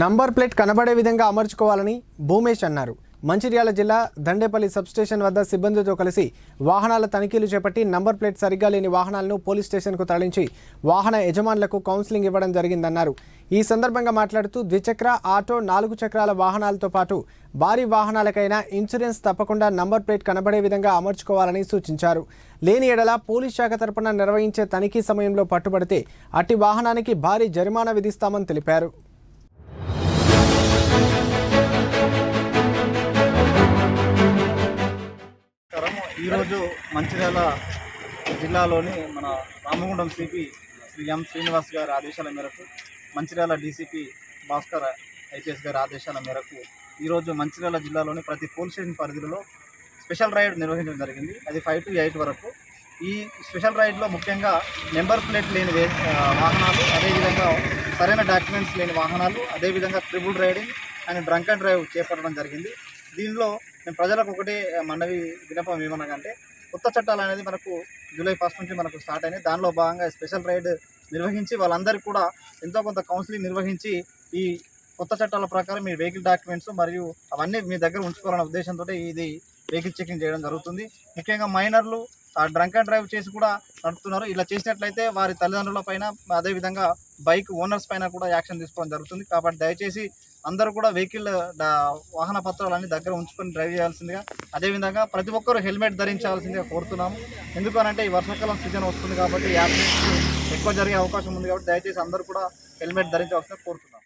Number plate కనబడే విధంగా అమర్చుకోవాలని భూమేష్ అన్నారు. మంచిర్యాల జిల్లా దండేపల్లి సబ్స్టేషన్ వద్ద సిబ్బందితో కలిసి వాహనాల తనిఖీలు చేపట్టి నంబర్ ప్లేట్ సరిగ్గా లేని వాహనాలను పోలీస్ స్టేషన్కు తరలించి వాహన యజమానులకు కౌన్సిలింగ్ ఇవ్వడం జరిగిందన్నారు. ఈ సందర్భంగా మాట్లాడుతూ ద్విచక్ర ఆటో నాలుగు చక్రాల వాహనాలతో పాటు భారీ వాహనాలకైనా ఇన్సూరెన్స్ తప్పకుండా నంబర్ ప్లేట్ కనబడే విధంగా అమర్చుకోవాలని సూచించారు. లేని ఎడల పోలీస్ శాఖ తరపున నిర్వహించే తనిఖీ సమయంలో పట్టుబడితే అట్టి వాహనానికి భారీ జరిమానా విధిస్తామని తెలిపారు. ఈరోజు మంచిర్యాల జిల్లాలోని మన రామగుండం సిపి శ్రీ ఎం శ్రీనివాస్ గారి ఆదేశాల మేరకు మంచిర్యాల డీసీపీ భాస్కర్ ఐపీఎస్ గారి ఆదేశాల మేరకు ఈరోజు మంచిర్యాల జిల్లాలోని ప్రతి పోలీస్ స్టేషన్ పరిధిలో స్పెషల్ రైడ్ నిర్వహించడం జరిగింది. అది ఫైవ్ టు ఎయిట్ వరకు. ఈ స్పెషల్ రైడ్లో ముఖ్యంగా నెంబర్ ప్లేట్ లేని వాహనాలు అదేవిధంగా సరైన డాక్యుమెంట్స్ లేని వాహనాలు అదేవిధంగా triple riding and drunk and drive చేపట్టడం జరిగింది. దీనిలో మేము ప్రజలకు ఒకటి మనవి వినపం ఏమనగంటే కొత్త చట్టాలు అనేది మనకు జూలై ఫస్ట్ నుంచి మనకు స్టార్ట్ అయినాయి. దానిలో భాగంగా స్పెషల్ రైడ్ నిర్వహించి వాళ్ళందరికీ కూడా ఎంతో కొంత కౌన్సిలింగ్ నిర్వహించి ఈ కొత్త చట్టాల ప్రకారం మీ వెహికల్ డాక్యుమెంట్స్ మరియు అవన్నీ మీ దగ్గర ఉంచుకోవాలనే ఉద్దేశంతో ఇది వెహికల్ చెకింగ్ చేయడం జరుగుతుంది. ముఖ్యంగా మైనర్లు డ్రంక్ అండ్ డ్రైవ్ చేసి కూడా నడుపుతున్నారు. ఇలా చేసినట్లయితే వారి తల్లిదండ్రుల పైన అదేవిధంగా బైక్ ఓనర్స్ పైన కూడా యాక్షన్ తీసుకోవడం జరుగుతుంది. కాబట్టి దయచేసి అందరూ కూడా వెహికల్ వాహన పత్రాలన్నీ దగ్గర ఉంచుకొని డ్రైవ్ చేయాల్సిందిగా అదేవిధంగా ప్రతి ఒక్కరూ హెల్మెట్ ధరించాల్సిందిగా కోరుతున్నాము. ఎందుకనంటే ఈ వర్షాకాలం సీజన్ వస్తుంది కాబట్టి యాక్సిడెంట్స్ ఎక్కువ జరిగే అవకాశం ఉంది కాబట్టి దయచేసి అందరూ కూడా హెల్మెట్ ధరించవలసిందిగా కోరుతున్నాము.